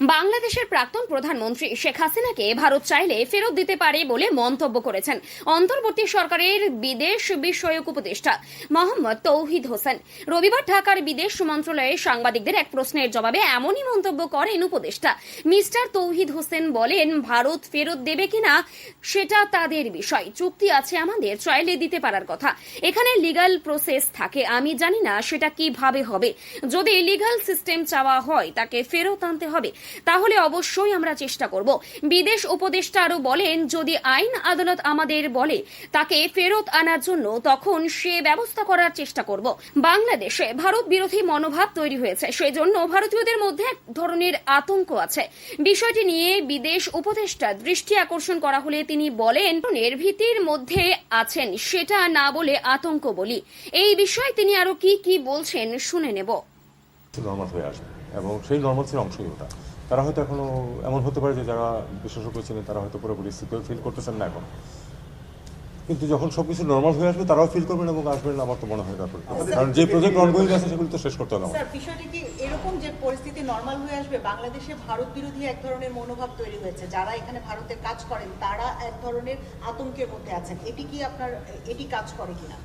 বাংলাদেশের প্রাক্তন প্রধানমন্ত্রী শেখ হাসিনাকে ভারত চাইলে ফেরত দিতে পারে বলে মন্তব্য করেছেন অন্তর্বর্তী সরকারের বিদেশ বিষয়ক উপদেষ্টা মোহাম্মদ তৌহিদ হোসেন। রবিবার ঢাকার বিদেশ মন্ত্রণালয়ে সাংবাদিকদের এক প্রশ্নের জবাবে এমনই মন্তব্য করেন উপদেষ্টা। মিস্টার তৌহিদ হোসেন বলেন, ভারত ফেরত দেবে কিনা সেটা তাদের বিষয়। চুক্তি আছে আমাদের, চাইলে দিতে পারার কথা। এখানে লিগাল প্রসেস থাকে, আমি জানি না সেটা কীভাবে হবে। যদি লিগাল সিস্টেম চাওয়া হয়, তাকে ফেরত আনতে হবে। তাহলে অবশ্যই আমরা চেষ্টা করব। বিদেশ উপদেষ্টা আরও বলেন, যদি আইন আদালত আমাদের বলে তাকে ফেরত আনার জন্য, তখন সে ব্যবস্থা করার চেষ্টা করব। বাংলাদেশে ভারত বিরোধী মনোভাব তৈরি হয়েছে। সেজন্য ভারতীয়দের মধ্যে এক ধরনের আতঙ্ক আছে। বিষয়টি নিয়ে বিদেশ উপদেষ্টা দৃষ্টি আকর্ষণ করা হলে তিনি বলেন ভীতির মধ্যে আছেন, সেটা না বলে আতঙ্ক বলি। এই বিষয়ে তিনি আরও কি কি বলছেন শুনে নেব। এবং সেই অংশই ওটা। তারা হয়তো এখনও এমন হতে পারে যে যারা বিশেষজ্ঞ ছিলেন তারা হয়তো পুরোপুরি সিকিউর ফিল করতেছেন না এখন। কিন্তু যখন সবকিছু নর্মাল হয়ে আসবে তারাও ফিল করবেন এবং আসবেন না আমার তো মনে হয় তারপর। কারণ যে প্রজেক্ট অনগোয়িং আছে সেগুলো তো শেষ করতে হবে স্যার বিষয়টি কি এরকম যে পরিস্থিতি নর্মাল হয়ে আসবে বাংলাদেশে ভারত বিরোধী এক ধরনের মনোভাব তৈরি হয়েছে যারা এখানে ভারতের কাজ করেন তারা এক ধরনের আতঙ্কের মধ্যে আছেন এটি কি আপনার এটি কাজ করে কিনা?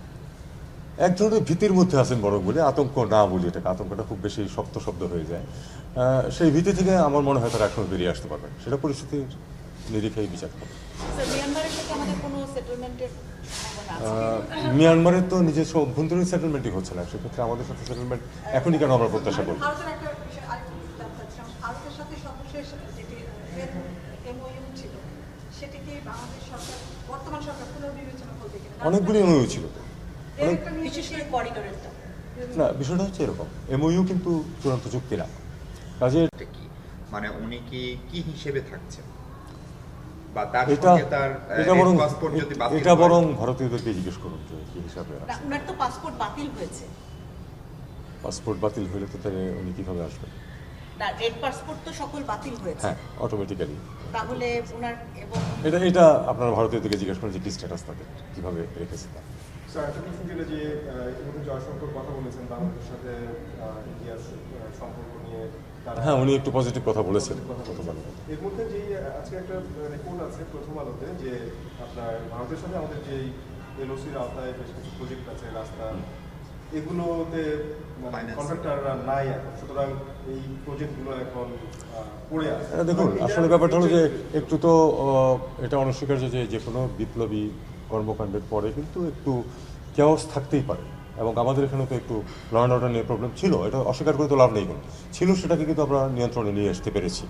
এক ধরনের ভীতির মধ্যে আছেন বরং বলে আতঙ্ক না বলি এটাকে আতঙ্কটা খুব বেশি শক্ত শব্দ হয়ে যায়। সেই ভীতি থেকে আমার মনে হয় তারা এখন বেরিয়ে আসতে পারবে সেটা পরিস্থিতির নিরিখেই বিচার স্যার মিয়ানমারের তো নিজস্ব অভ্যন্তরীণ সেটেলমেন্টই হচ্ছে না। সেক্ষেত্রে আমাদের সাথে সেটেলমেন্ট এখনই কেন আমরা প্রত্যাশা করব ভারতের একটা বিষয় আরেকটু জানতে চাচ্ছিলাম ভারতের সাথে সর্বশেষ যেটি এমওইউ ছিল সেটি কি বাংলাদেশ সরকার বর্তমান সরকার পুনর্বিবেচনা করবে কিনা? অনেকগুলি অনুযায়ী ছিল। না বিষয়টা হচ্ছে এরকম। এমওইউ কিন্তু চূড়ান্ত চুক্তি না। কাজে কি? মানে উনি কি কি হিসেবে থাকছেন? বা তার সঙ্গে তার এটা বরং পাসপোর্ট যদি বাতিল এটা বরং ভারতীয়দেরকে জিজ্ঞেস করুন যে কি হিসাবে আছে। উনার তো পাসপোর্ট বাতিল হয়েছে। পাসপোর্ট বাতিল হলে তো তাহলে উনি কীভাবে আসবেন? না রেড পাসপোর্ট তো সকল বাতিল হয়েছে। হ্যাঁ অটোমেটিক্যালি তাহলে এবং এটা এটা আপনারা ভারতীয়দেরকে জিজ্ঞেস করেন যে কি স্ট্যাটাস তাদের কীভাবে রেখেছে তা স্যার একটা প্রশ্ন ছিল যে আহ, ইতিমধ্যে জয়শঙ্কর কথা বলেছেন বাংলাদেশের সাথে ইন্ডিয়ার সম্পর্ক নিয়ে তারা হ্যাঁ উনি একটু পজিটিভ কথা বলেছেন। এর মধ্যে যে আজকে একটা রিপোর্ট আছে প্রথম আলোতে যে আপনার ভারতের সাথে আমাদের যে এলওসির আওতায় বেশ কিছু প্রজেক্ট আছে রাস্তা এগুলোতে মানে. কন্ট্রাক্টররা নাই এখন সুতরাং এই প্রজেক্টগুলো এখন পড়ে আছে দেখুন আসলে ব্যাপারটা হলো যে একটু তো এটা অনস্বীকার্য যে যে কোনো বিপ্লবী কর্মকাণ্ডের পরে কিন্তু একটু কেওস থাকতেই পারে। এবং আমাদের এখানে তো একটু ল অর্ডার নিয়ে প্রবলেম ছিল, এটা অস্বীকার করে তো লাভ নেই ছিল সেটাকে কিন্তু আমরা নিয়ন্ত্রণে নিয়ে আসতে পেরেছি।